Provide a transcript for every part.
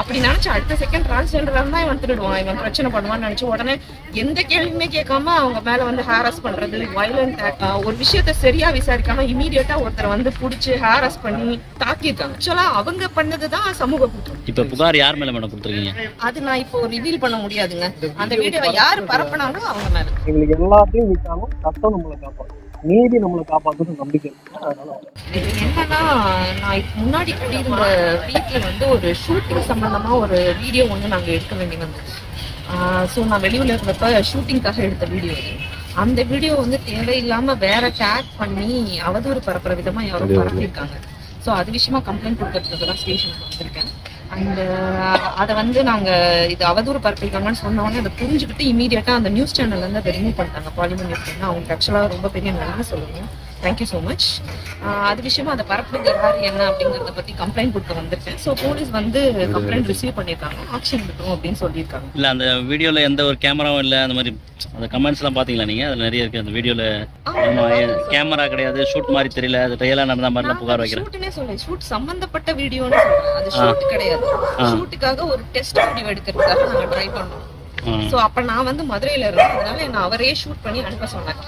அப்படி நினைச்சு அடுத்த செகண்ட் டிரான்ஸ்ஜெண்டரா இருந்தா இவன் திருடுவான் இவன் பிரச்சனை பண்ணுவான்னு நினைச்சு உடனே எந்த கேள்வியுமே கேட்காம அவங்க மேல வந்து ஹாரஸ் பண்றது வயலண்ட் ஒரு விஷயத்த சரியா விசாரிக்காம இமீடியட்டா ஒருத்தரை வந்து புடிச்சு ஹாரஸ் பண்ணி தாக்கியிருக்காங்க. ஆக்சுவலா அவங்க பண்ணதுதான் சமூக குற்றம். இப்ப புகார் யார் மேல மேடம் கொடுத்துருக்கீங்க? அது நான் இப்போ ரிவீல் பண்ண முடியாதுங்க. அந்த வீடியோவை யாரு பரப்புனாங்களோ அவங்க மேல. எங்களுக்கு எல்லாத்தையும் விட்டாலும் சட்டம் நம்மளை காப்பாற்றும் நீதி நம்மளை காப்பாற்றுன்னு நம்பிக்கை அதனால என்னன்னா நான் இப்ப முன்னாடி குடியிருந்த வீட்ல வந்து ஒரு ஷூட்டிங் சம்பந்தமா ஒரு வீடியோ ஒன்று நாங்க எடுக்க வேண்டி வந்துச்சு. ஸோ நான் வெளியூர்ல இருந்தப்ப ஷூட்டிங்காக எடுத்த வீடியோ இது. அந்த வீடியோ வந்து தேவையில்லாம வேற டேக் பண்ணி அவதூறு பரப்புற விதமா யாரோ பரப்பியிருக்காங்க. ஸோ அது விஷயமா கம்ப்ளைண்ட் கொடுக்கறதுக்கு தான் ஸ்டேஷனுக்கு வந்திருக்கேன். அண்ட் அதை வந்து நாங்கள் இது அவதூறு பரப்பியிருக்காங்கன்னு சொன்னோடனே அதை புரிஞ்சுக்கிட்டு இமீடியட்டாக அந்த நியூஸ் சேனல்லேருந்து அதை ரிமூவ் பண்ணிட்டாங்க. பாலிமர் நியூஸ் சேனல் அவங்களுக்கு ஆக்சுவலாக ரொம்ப பெரிய நன்றி சொல்லணும். தேங்க்யூ ஸோ மச் அது விஷயமா அதை பரப்புறது யார் என்ன அப்படிங்கறத பத்தி கம்ப்ளைண்ட் கொடுக்க வந்திருக்கேன் ஸோ போலீஸ் வந்து கம்ப்ளைண்ட் ரிசீவ் பண்ணியிருக்காங்க. ஆக்ஷன் எடுக்கணும் அப்படின்னு சொல்லியிருக்காங்க. இல்ல அந்த வீடியோல எந்த ஒரு கேமராவும் இல்ல அந்த மாதிரி அந்த கமெண்ட்ஸ் எல்லாம் பாத்தீங்களா நீங்க? அதுல நிறைய இருக்கு அந்த வீடியோல. கேமரா கிடையாது ஷூட் மாதிரி தெரியல அது ரியலா நடந்த மாதிரி எல்லாம் புகார் வைக்கிறேன். ஷூட்னே சொல்ல ஷூட் சம்பந்தப்பட்ட வீடியோன்னு சொல்றேன் அது ஷூட் கிடையாது. ஷூட்டுக்காக ஒரு டெஸ்ட் வீடியோ எடுக்கிறதுக்காக நாங்க ட்ரை பண்ணோம். சோ அப்ப நான் வந்து மதுரையில இருந்தேன். அதனால என்ன அவரே ஷூட் பண்ணி அனுப்ப சொன்னேன்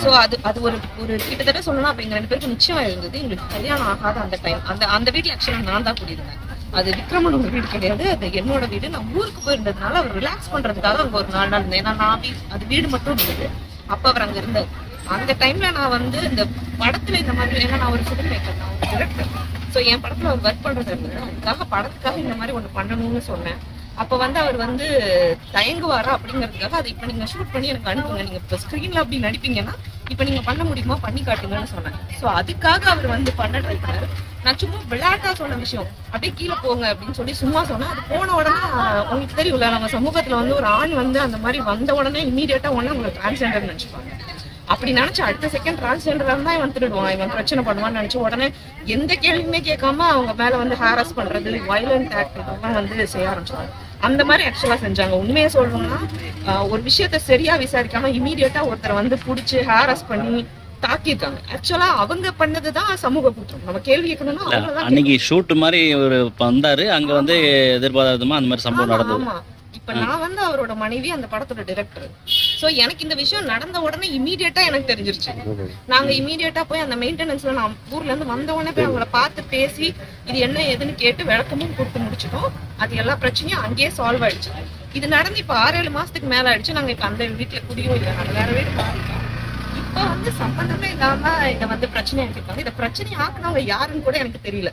சோ அது அது ஒரு ஒரு கிட்டத்தட்ட சொல்லணும் அப்ப எங்க ரெண்டு பேருக்கு நிச்சயம் இருந்தது. எங்களுக்கு கல்யாணம் ஆகாத அந்த டைம் அந்த அந்த வீட்டில் ஆக்சுவலா நான் தான் கூடியிருந்தேன். அது விக்ரமனோட வீடு கிடையாது. அது என்னோட வீடு. நான் ஊருக்கு போயிருந்ததுனால அவர் ரிலாக்ஸ் பண்றதுக்காக அங்க ஒரு நாலு நாள் இருந்தேன். ஏன்னா நான் வீ- அது வீடு மட்டும் இருந்தது. அப்ப அவர் அங்க இருந்தார். அந்த டைம்ல நான் வந்து இந்த படத்துல இந்த மாதிரி ஏன்னா நான் ஒரு ஃபிலிம் மேக்கர் நான் ஒரு டிரெக்டர் ஸோ என் படத்துல அவர் ஒர்க் பண்றது இருந்தது அதுக்காக படத்துக்காக இந்த மாதிரி ஒண்ணு பண்ணணும்னு சொன்னேன். அப்போ வந்து அவர் வந்து தயங்குவாரா அப்படிங்கிறதுக்காக அதை இப்போ நீங்கள் ஷூட் பண்ணி எனக்கு அனுப்புங்க. நீங்கள் இப்போ ஸ்க்ரீனில் அப்படி நடிப்பீங்கன்னா இப்போ நீங்கள் பண்ண முடியுமா? பண்ணி காட்டுங்கன்னு சொன்னேன். ஸோ அதுக்காக அவர் வந்து பண்ண ட்ரை நான் சும்மா விளையாட்டா சொன்ன விஷயம். அப்படியே கீழே போங்க அப்படின்னு சொல்லி சும்மா சொன்னேன் அது போன உடனே உங்களுக்கு தெரியும்ல நம்ம சமூகத்தில் வந்து ஒரு ஆண் வந்து அந்த மாதிரி வந்த உடனே இமீடியட்டாக உடனே உங்களுக்கு டிரான்ஸ்ஜெண்டர் நினச்சிப்பாங்க. அப்படி நினைச்சு அடுத்த செகண்ட் டிரான்ஸ்ஜெண்டரா இருந்தா இவன் திருடுவான் இவன் பிரச்சனை பண்ணுவான்னு நினைச்சு உடனே எந்த கேள்வியுமே கேட்காம அவங்க மேல வந்து ஹாரஸ் பண்றது வயலண்ட் ஆக்ட் இதெல்லாம் வந்து செய்ய ஆரம்பிச்சாங்க அந்த மாதிரி ஆக்சுவலா செஞ்சாங்க. உண்மையை சொல்லணும்னா ஒரு விஷயத்த சரியா விசாரிக்காம இமீடியட்டா ஒருத்தரை வந்து புடிச்சு ஹாரஸ் பண்ணி தாக்கியிருக்காங்க. ஆக்சுவலா அவங்க பண்ணதுதான் சமூக குற்றம். நம்ம கேள்வி கேட்கணும்னா அன்னைக்கு ஷூட் மாதிரி ஒரு வந்தாரு. அங்க வந்து எதிர்பாராதமா அந்த மாதிரி சம்பவம் நடந்தது. இப்ப நான் வந்து அவரோட மனைவி அந்த படத்தோட டிரெக்டர் சோ எனக்கு இந்த விஷயம் நடந்த உடனே இமீடியட்டா எனக்கு தெரிஞ்சிருச்சு. நாங்க இமீடியட்டா போய் அந்த மெயின்டெனன்ஸ்ல நான் ஊர்ல இருந்து வந்த உடனே போய் அவங்கள பார்த்து பேசி இது என்ன ஏதுன்னு கேட்டு விளக்கமும் கொடுத்து முடிச்சிட்டோம். அது எல்லா பிரச்சனையும் அங்கேயே சால்வ் ஆயிடுச்சு. இது நடந்து இப்ப ஆறு ஏழு மாசத்துக்கு மேல ஆயிடுச்சு. நாங்க இப்ப அந்த வீட்டுல குடியும் இல்லை நாங்க வேற வீடு மாறிட்டோம் இப்ப வந்து சம்பந்தமே இல்லாம இத வந்து பிரச்சனை ஆக்கிருக்காங்க இந்த பிரச்சனை ஆக்குனவங்க யாருன்னு கூட எனக்கு தெரியல.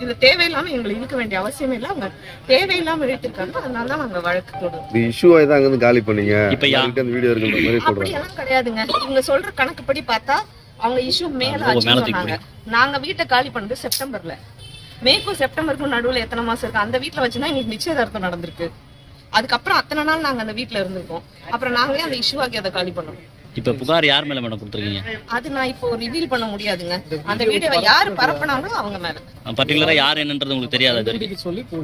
இது தேவையில்லாம எங்களை இழுக்க வேண்டிய அவசியமே இல்லை. அவங்க தேவையில்லாம இழுத்திருக்காங்க. அதனால தான் நாங்க வழக்கு தொடுறோம் இது இஷ்யூ தான் அங்கேருந்து காலி பண்ணீங்க. இப்ப யா- என்கிட்ட அந்த வீடியோ இருக்குன்ற மாதிரி சொல்றாங்க. அப்படியெல்லாம் கிடையாதுங்க. இவங்க சொல்ற கணக்குப்படி பார்த்தா அவங்க இஷ்யூ மேல மேல தூக்கி சொன்னாங்க. நாங்க வீட்டை காலி பண்ணது செப்டம்பர்ல. மேக்கும் செப்டம்பருக்கும் நடுவுல எத்தனை மாசம் இருக்கு? அந்த வீட்ல வச்சுதான் எங்களுக்கு நிச்சயதார்த்தம் நடந்திருக்கு. அதுக்கப்புறம் அத்தனை நாள் நாங்க அந்த வீட்ல இருந்திருக்கோம். அப்புறம் நாங்களே அந்த இஷ்யூ ஆக்கி அதை காலி பண்ணோம். இப்ப புகார் யார் மேல மேடம் கொடுத்துருக்கீங்க? அது நான் இப்போ ரிவீல் பண்ண முடியாதுங்க. அந்த வீடியோவை யாரு பரப்புனாங்களோ அவங்க மேல. பர்டிகுலரா யார் என்னன்றது உங்களுக்கு தெரியாது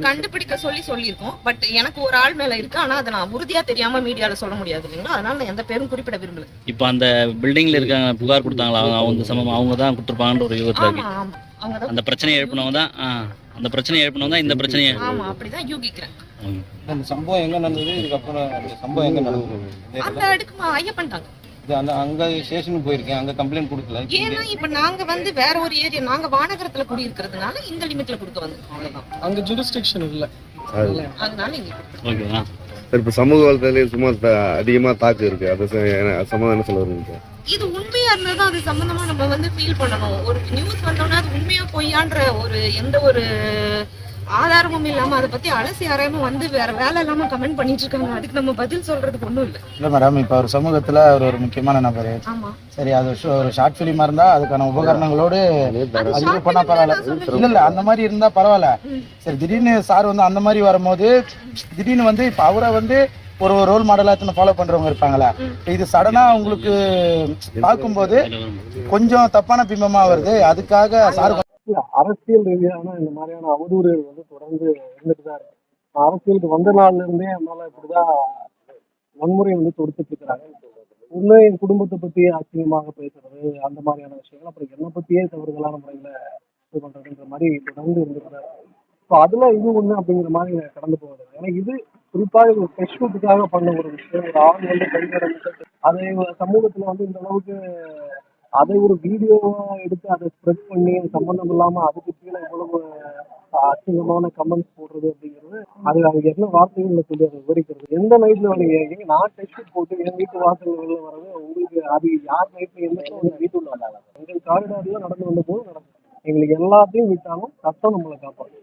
கண்டுபிடிக்க சொல்லி சொல்லியிருக்கோம். பட் எனக்கு ஒரு ஆள் மேல இருக்கு. ஆனா அதை நான் உறுதியா தெரியாம மீடியால சொல்ல முடியாது இல்லைங்களா? அதனால நான் எந்த பேரும் குறிப்பிட விரும்பல. இப்ப அந்த பில்டிங்ல இருக்காங்க புகார் கொடுத்தாங்களா? அவங்க அவங்க சமம் அவங்க தான் கொடுத்துருப்பாங்கன்ற ஒரு யூகத்துல இருக்கு. அந்த பிரச்சனையை எழுப்பினவங்க தான் அந்த பிரச்சனையை எழுப்பினவங்க தான் இந்த பிரச்சனையை ஆமா அப்படிதான் யூகிக்கிறேன். அந்த சம்பவம் எங்க நடந்தது? இதுக்கப்புறம் அந்த சம்பவம் எங்க நடந்தது? அந்த அடுக்கு ஐயப்பன் தாங்க. அந்த அங்க ஸ்டேஷனுக்கு போயிருக்கேன். அங்க கம்ப்ளைண்ட் கொடுக்கல. ஏன்னா இப்ப நாங்க வந்து வேற ஒரு ஏரியா நாங்க வானகரத்துல குடியிருக்கிறதுனால இந்த லிமிட்ல கொடுக்க வந்தோம் அங்க ஜூரிஸ்டிக்ஷன் இல்ல. அது. அதனால இங்க கொடுத்தோம். ஓகேவா சரி இப்போ சமூக வலைத்தளத்திலே சும்மா அதிகமா தாக்கு இருக்கு. அதை ச- என்ன- சமாதானம் என்ன சொல்ல வருவீங்க இது உண்மையா இருந்தாதான் அது சம்பந்தமா நம்ம வந்து ஃபீல் பண்ணணும். ஒரு நியூஸ் வந்தோம்னா அது உண்மையா பொய்யான்ற ஒரு எந்த ஒரு ஆதாரமும் இல்லாம அதை பத்தி அலசி ஆராயம வந்து வேற வேலை இல்லாம கமெண்ட் பண்ணிட்டு இருக்காங்க அதுக்கு நம்ம பதில் சொல்றதுக்கு ஒண்ணும் இல்ல. இல்ல மேடம் இப்ப ஒரு சமூகத்துல அவர் ஒரு முக்கியமான நபர். ஆமா. சரி அது ஒரு ஷார்ட் ஃபிலிமா இருந்தா அதுக்கான உபகரணங்களோடு அது பண்ணா பரவாயில்ல. இல்ல இல்ல அந்த மாதிரி இருந்தா பரவாயில்ல. சரி திடீர்னு சார் வந்து அந்த மாதிரி வரும்போது திடீர்னு வந்து இப்ப அவரை வந்து ஒரு ரோல் மாடலா ஃபாலோ பண்றவங்க இருப்பாங்களா இது சடனா உங்களுக்கு பார்க்கும்போது கொஞ்சம் தப்பான பிம்பமா வருது. அதுக்காக சார் இல்ல அரசியல் ரீதியான இந்த மாதிரியான அவதூறுகள் வந்து தொடர்ந்து இருந்துட்டு தான் இருக்கு. அரசியலுக்கு வந்த நாள்ல இருந்தே என்னால இப்படிதான் வன்முறை வந்து தொடுத்துட்டு இருக்கிறாங்க. உள்ள என் குடும்பத்தை பத்தி அசிங்கமாக பேசுறது அந்த மாதிரியான விஷயங்கள் அப்புறம் என்னை பத்தியே தவறுதலான முறையில இது பண்றதுன்ற மாதிரி தொடர்ந்து இருந்துட்டு ஸோ அதுல இது ஒண்ணு அப்படிங்கிற மாதிரி நான் கடந்து போவது ஏன்னா இது குறிப்பாக ஒரு ஃப்ரெஷ் பண்ண ஒரு விஷயம். ஒரு ஆள் வந்து கைவிட அதை சமூகத்துல வந்து இந்த அளவுக்கு அதை ஒரு வீடியோவா எடுத்து அதை ஸ்ப்ரெட் பண்ணி அது சம்பந்தம் இல்லாம அதுக்கு கீழே இவ்வளவு அசிங்கமான கமெண்ட்ஸ் போடுறது அப்படிங்கிறது அது அது என்ன வார்த்தைகள்ல சொல்லி அதை விவரிக்கிறது. எந்த நைட்ல வரீங்க நான் டெஸ்ட் போட்டு என் வீட்டு வாசல் வெளில வர்றது உங்களுக்கு அது யார் நைட்ல என்ன வந்து வீட்டுள்ள வந்தாங்க எங்கள் காரிடார்ல நடந்து வந்த போது நடக்கும் எங்களுக்கு எல்லாத்தையும் விட்டாலும் சட்டம் நம்மளை காப்பாற்றும்